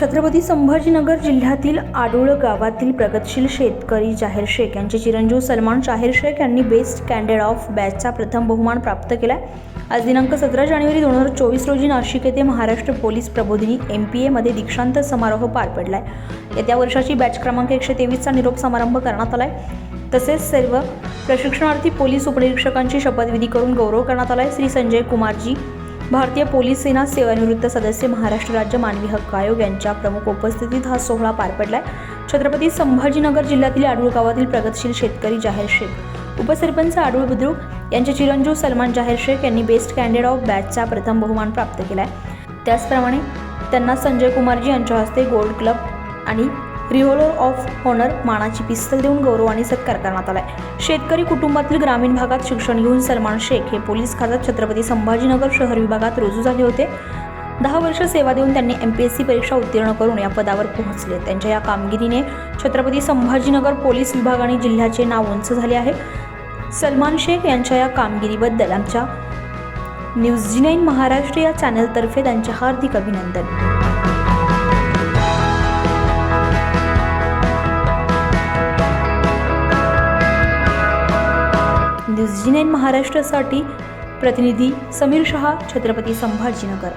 छत्रपती संभाजीनगर जिल्ह्यातील आडूळ गावातील प्रगतशील शेतकरी जाहीर शेख यांचे चिरंजीव सलमान जाहीर शेख यांनी बेस्ट कॅन्डेड ऑफ बॅचचा प्रथम बहुमान प्राप्त केला आज दिनांक सतरा जानेवारी दोन हजार चोवीस रोजी नाशिक येथे Maharashtra police Prabodhini M P एमध्ये दीक्षांत समारोह पार पडला आहे येत्या वर्षाची बॅच क्रमांक एकशे तेवीसचा निरोप समारंभ करण्यात आला आहे तसेच सर्व प्रशिक्षणार्थी पोलीस उपनिरीक्षकांची शपथविधी करून गौरव करण्यात आला आहे श्री संजय कुमारजी भारतीय पोलीस सेना सेवानिवृत्त सदस्य महाराष्ट्र राज्य मानवी हक्क आयोग यांच्या प्रमुख उपस्थितीत हा सोहळा पार पडलाय. छत्रपती संभाजीनगर जिल्ह्यातील आडूळ गावातील प्रगतशील शेतकरी जाहीर शेख उपसरपंच आडूळ बुद्रुक यांचे चिरंजीव सलमान जाहीर शेख यांनी बेस्ट कॅन्डिडेट ऑफ बॅचचा प्रथम बहुमान प्राप्त केलाय. त्याचप्रमाणे त्यांना संजय कुमारजी यांच्या हस्ते गोल्ड क्लब आणि रिव्हॉल्वर ऑफ हॉनर मानाची पिस्तल देऊन गौरव आणि सत्कार करण्यात आलाय. शेतकरी कुटुंबातील ग्रामीण भागात शिक्षण घेऊन सलमान शेख हे पोलीस खात्यात छत्रपती संभाजीनगर शहर विभागात रुजू झाले होते. दहा वर्ष सेवा देऊन त्यांनी एम पी एस सी परीक्षा उत्तीर्ण करून या पदावर पोहोचले. त्यांच्या या कामगिरीने छत्रपती संभाजीनगर पोलीस विभाग आणि जिल्ह्याचे नाव उंच झाले आहे. सलमान शेख यांच्या या कामगिरीबद्दल आमच्या न्यूज जी नाईन महाराष्ट्र या चॅनलतर्फे त्यांचे हार्दिक अभिनंदन. जी नाईन महाराष्ट्रासाठी प्रतिनिधी समीर शहा छत्रपती संभाजीनगर.